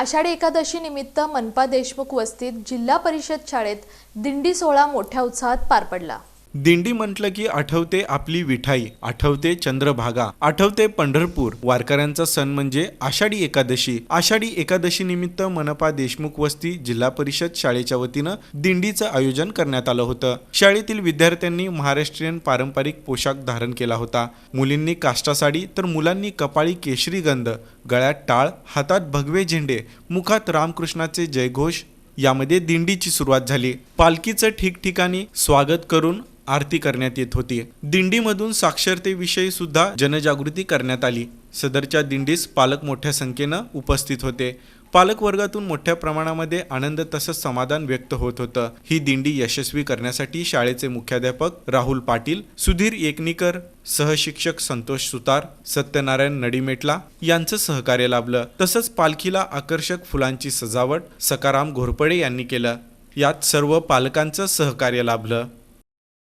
आषाढी एकादशी निमित्त मनपा देशमुख वस्तीत जिल्हा परिषद शाळेत दिंडी सोहळा मोठ्या उत्साहात पार पडला. दिंडी म्हटलं की आठवते आपली विठाई आठवते चंद्रभागा आठवते पंढरपूर. वारकऱ्यांचा सण म्हणजे आषाढी एकादशी. आषाढी एकादशी निमित्त मनपा देशमुख वस्ती जिल्हा परिषद शाळेच्या वतीनं दिंडीचं आयोजन करण्यात आलं होतं. शाळेतील विद्यार्थ्यांनी महाराष्ट्रीयन पारंपरिक पोशाख धारण केला होता. मुलींनी काष्टा साडी तर मुलांनी कपाळी केशरी गंध गळ्यात टाळ हातात भगवे झेंडे मुखात रामकृष्णाचे जयघोष यामध्ये दिंडीची सुरुवात झाली. पालखीचं ठिकठिकाणी स्वागत करून आरती करण्यात येत होती. दिंडीमधून साक्षरतेविषयी सुद्धा जनजागृती करण्यात आली. सदरच्या दिंडीस पालक मोठ्या संख्येनं उपस्थित होते. पालक वर्गातून मोठ्या प्रमाणामध्ये आनंद तसंच समाधान व्यक्त होत होतं. ही दिंडी यशस्वी करण्यासाठी शाळेचे मुख्याध्यापक राहुल पाटील सुधीर एकनीकर सहशिक्षक संतोष सुतार सत्यनारायण नडीमेटला यांचं सहकार्य लाभलं. तसंच पालखीला आकर्षक फुलांची सजावट सकाराम घोरपडे यांनी केलं. यात सर्व पालकांचं सहकार्य लाभलं.